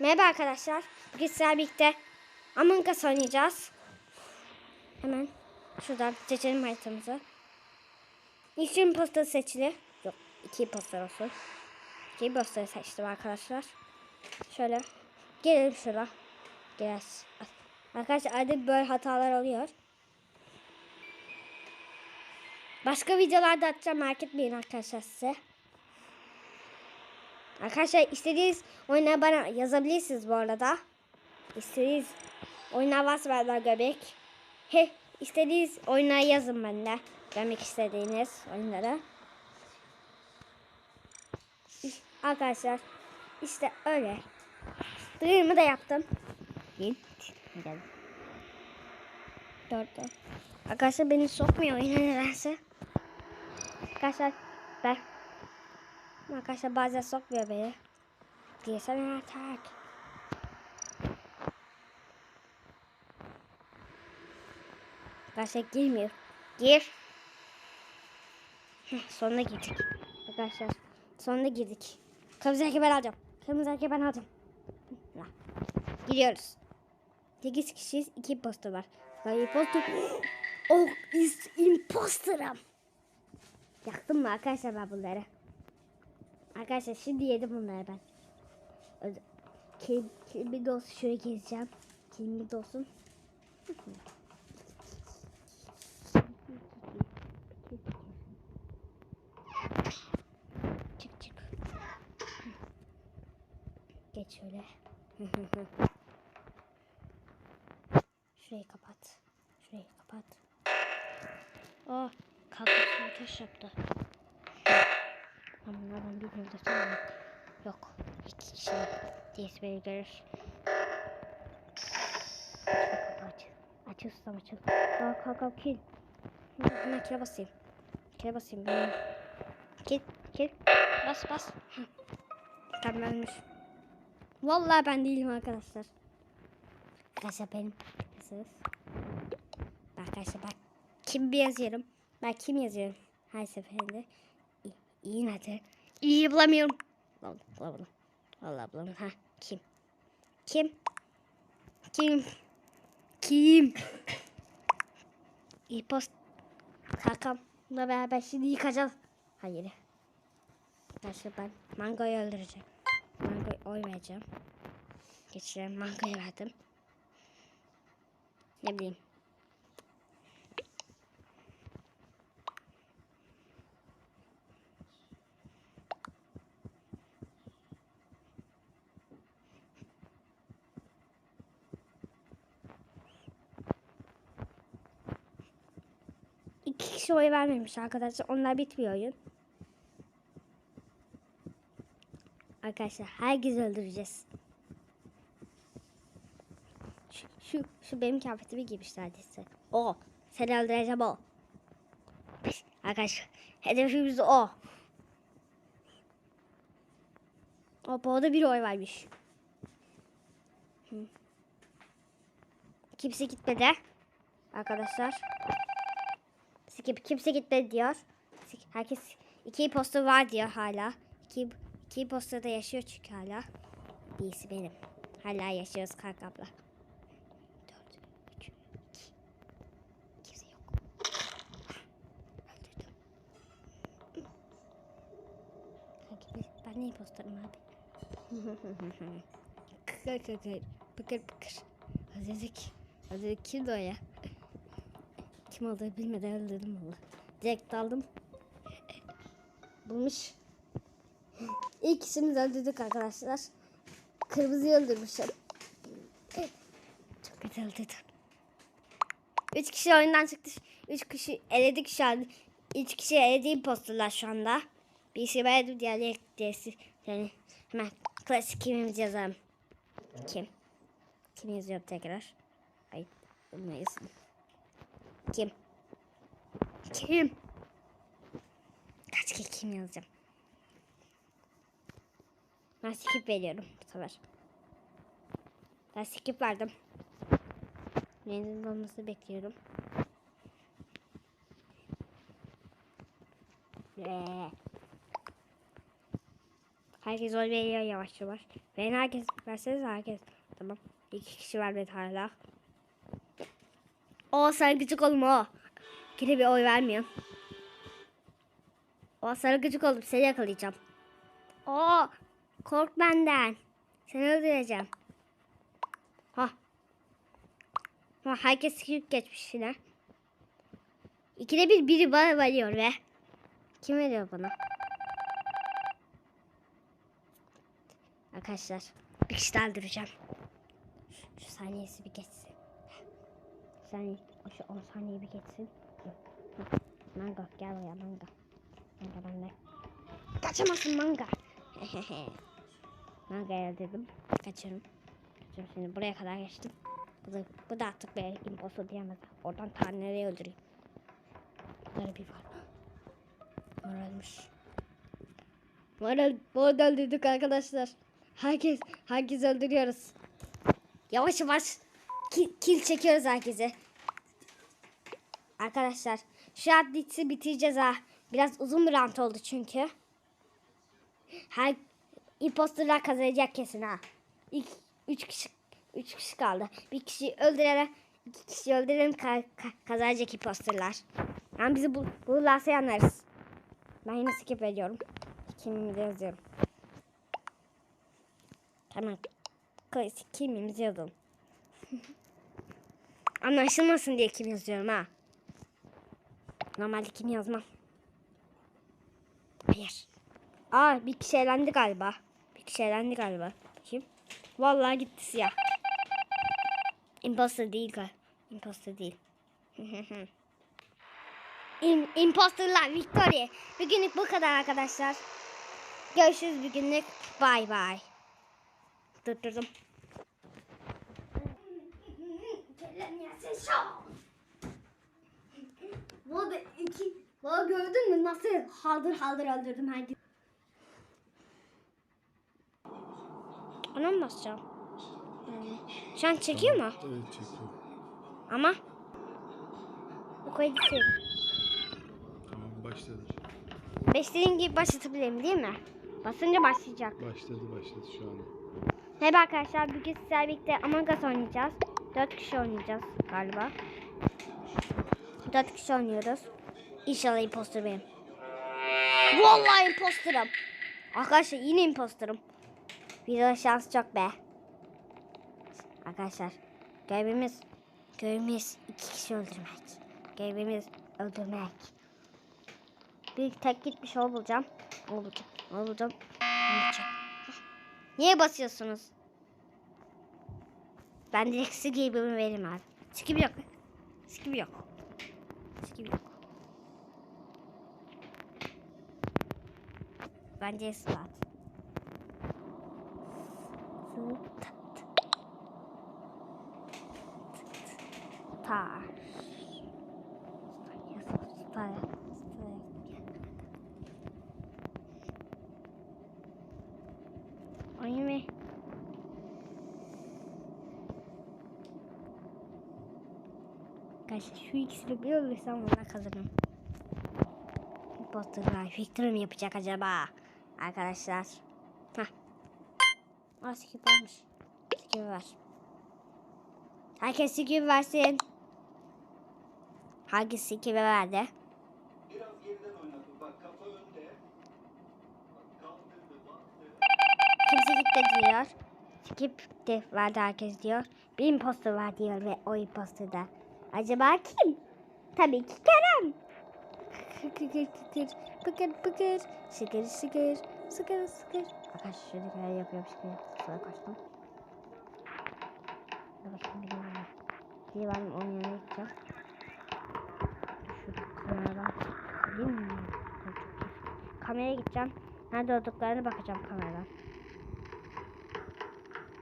Merhaba arkadaşlar. Bugün sizlerle birlikte Among Us oynayacağız. Hemen şuradan seçelim haritamızı. İlk imposter seçili. Yok iki imposter olsun. İki imposter seçtim arkadaşlar. Şöyle gelelim şuraya. Biraz. Arkadaşlar arada böyle hatalar oluyor. Başka videolarda atacağım merak etmeyin arkadaşlar size. Arkadaşlar istediğiniz oyuna bana yazabilirsiniz bu arada. İstediğiniz oyunlar varsa benden göbek. He, istediğiniz oyunlar yazın bende. Görmek istediğiniz oyunları. Arkadaşlar işte öyle. Duyurumu da yaptım. Dörtte. Arkadaşlar beni sokmuyor oyuna nedense. Arkadaşlar ben Arkadaşlar bazen sokmuyor beni. Girsene artık. Arkadaşlar girmiyor. Gir. Heh, sonuna girdik. Arkadaşlar sonuna girdik. Kırmızı erkeği ben alacağım. Kırmızı erkeği ben alacağım. Gidiyoruz. 8 kişiyiz. 2 imposter var. Ben imposter. Oh is imposterım. Yaktım mı arkadaşlar ben bunları? Arkadaşlar şimdi yedim bunları ben. De olsun şöyle gezeceğim. De olsun. Çık çık. Geç şöyle. Şurayı kapat. Şurayı kapat. Oh, kalkmasına ateş yaptı. Ben bilmiyorum da sonra yok. Değilse beni görür. Şurayı kapat. Aç ustam açıl. Kalk kalk kalk kil. Hemen kile basayım. Kile basayım ben. Kil kil. Bas bas. Tamam ölmüş. Vallahi ben değilim arkadaşlar. Arkadaşlar benim kızız. Arkadaşlar bak kim bir yazıyorum. Ben kim yazıyorum her seferinde. İyi, iyi nerede? İyi bulamıyorum. Bulam, bulamadım. Vallahi bulamadım. Ha kim? Kim? Kim? Kim? İyi post. Kakamla beraber şimdi yıkacağız. Hayır. Arkadaşlar ben mangoyu öldüreceğim. Mangoyu oy vereceğim. Geçirelim mangoyu verdim. Ne bileyim. İki kişi oy vermemiş arkadaşlar. Onlar bitmiyor oyun. Arkadaşlar herkes öldüreceğiz. Şu, şu, şu benim kıyafetimi giymiş neredeyse. O. Seni öldüreceğim o. Arkadaşlar hedefimiz o. O bu arada bir oy vermiş. Kimse gitmedi. Arkadaşlar. Skip kimse gitmedi diyor. Herkes iki posta var diyor hala. İki, iki postada yaşıyor çünkü hala. Birisi benim. Hala yaşıyoruz kanka abla. Dört, üç, iki. Kimse yok. Öldürdüm. Kanka biz- ben ne imposterim abi? Kıkır kıkır. Pıkır pıkır. Azizlik. Azizlik kimdi o ya? Kim olduğunu bilmeden öldürdüm valla. Direkt daldım. Bulmuş. İkisini de öldürdük arkadaşlar. Kırmızıyı öldürmüşler. Çok kötü öldürdüm. Üç kişi oyundan çıktı. Üç kişi eledik şu an. Üç kişi elediğim posterlar şu anda. Birisi ben diğerleri diğerisi. Yani hemen klasik kimimiz yazalım. Kim? Kim yazıyor tekrar? Ay yazın. Kim? Kim? Kaç kere kim yazacağım? Ben skip veriyorum bu sefer. Ben verdim. Yeninin olmasını bekliyorum. Ee. Herkes oy veriyor yavaş yavaş. Ben herkes verseniz herkes. Tamam. İki kişi vermedi hala. O sarı gıcık olma. Yine bir oy vermiyor. O sarı gıcık oldum seni yakalayacağım. O kork benden. Seni öldüreceğim. Ha. Ha herkes skip geçmiş yine. İkide bir biri bana veriyor ve kim veriyor bana? Arkadaşlar bir kişi daha öldüreceğim. Şu, şu saniyesi bir geçsin. Saniye, şu 10 saniye bir geçsin. Manga gel buraya manga. Manga bende. Kaçamazsın manga. manga dedim. Kaçırım. Kaçırım şimdi buraya kadar geçtim. Bu da, bu da artık bir imposter diyemez. Oradan taneleri öldüreyim. Bunları bir var. Ölmüş. Bunları, bunu öldürdük arkadaşlar. Herkes, herkes öldürüyoruz. Yavaş yavaş kill, kill çekiyoruz herkese. Arkadaşlar şu adleti bitireceğiz ha. Biraz uzun bir rant oldu çünkü. Her imposterlar kazanacak kesin ha. İlk üç kişi üç kişi kaldı. Bir kişi öldürelim, iki kişi öldürelim ka- ka- kazanacak imposterlar. Yani bizi bu bulurlarsa yanarız. Ben yine skip ediyorum. Kimimizi yazıyorum. Tamam. Kimimizi yazalım. Anlaşılmasın diye kim yazıyorum ha. Normalde kim yazmam. Hayır. Aa bir kişi elendi galiba. Bir kişi elendi galiba. Kim? Vallahi gitti siyah. Imposter değil galiba. Imposter değil. Im Imposterlar Victoria. Bugünlük bu kadar arkadaşlar. Görüşürüz bugünlük. Bay bay. Durdurdum. Bu arada iki, bu gördün mü nasıl haldır haldır öldürdüm herkesi. Ona mı basacağım? Yani. Şu an çekiyor mu? Evet çekiyor. Ama bu kaydı. Tamam başladı. Beşlediğim gibi başlatabilirim değil mi? Basınca başlayacak. Başladı başladı şu an. Merhaba arkadaşlar. Bugün sizlerle birlikte Among Us oynayacağız. Dört kişi oynayacağız galiba. Dört kişi oynuyoruz. İnşallah imposter benim. Vallahi imposterım. Arkadaşlar yine imposterım. Bir şans çok be. Arkadaşlar görevimiz görevimiz iki kişi öldürmek. Görevimiz öldürmek. Bir tek gitmiş ol bulacağım. O bulacağım. O bulacağım. Niye basıyorsunuz? Ben direkt skip'imi veririm abi. Skip yok. Skip yok. Skip yok. Bence slot. Star. Star. Oyun ve Arkadaşlar şu ikisini öldürsem ona kazanırım. Imposterlar Victor mu yapacak acaba? Arkadaşlar. Hah. Aa skip varmış. Skip var. Herkes skip versin. Herkes skip verdi. Biraz geriden oynadı. Bak kafa önde. Bak kaldırdı, baktı. Kimse gitti diyor. Skip de verdi herkes diyor. Bir imposter var diyor ve o imposter da. Acaba kim? Tabii ki Kerem. Kıkır kıkır pıkır pıkır sıkır sıkır sıkır sıkır. Arkadaşlar şöyle kadar yapıyormuş gibi sonra kaçtım. Dur bakayım bir mı onun yanına gideceğim. Şurada kameradan değil mi? Kameraya gideceğim. Nerede olduklarını bakacağım kameradan.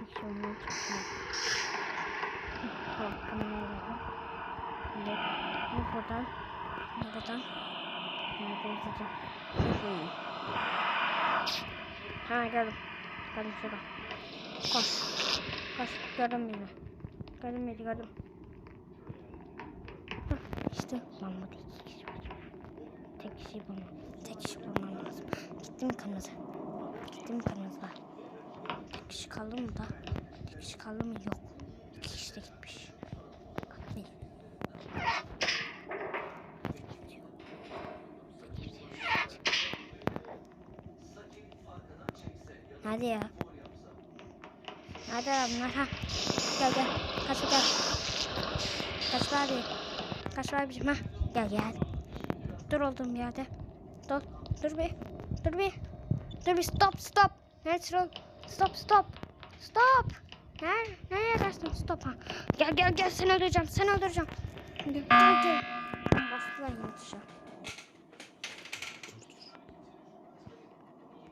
Hiç çok güzel. Tamam kameraya bu buradan. Bu buradan. Ha gördüm. Gördüm şurada. Koş. Koş. Gördüm beni. Gördüm beni gördüm. Hah, İşte Mahmut iki kişi var. Tek kişi bulmam. Tek kişi bulmam lazım. Gittim kırmızı. Gittim kırmızılar? Bir kişi kaldı mı da? Bir kişi kaldı mı? Yok. İki kişi de gitmiş. Aferin. Hadi ya. Hadi adamlar ha. Gel gel. Kaç gel. Kaç abi. Kaç abicim ha. Gel gel. Dur olduğum yerde. Dur. Dur bir. Dur bir. Dur bir stop stop. Natural. Stop stop. Stop. Nereye, nereye dersin stop ha. Gel gel gel seni öldüreceğim. Seni öldüreceğim. Gel gel. Bastılar yine tuşa.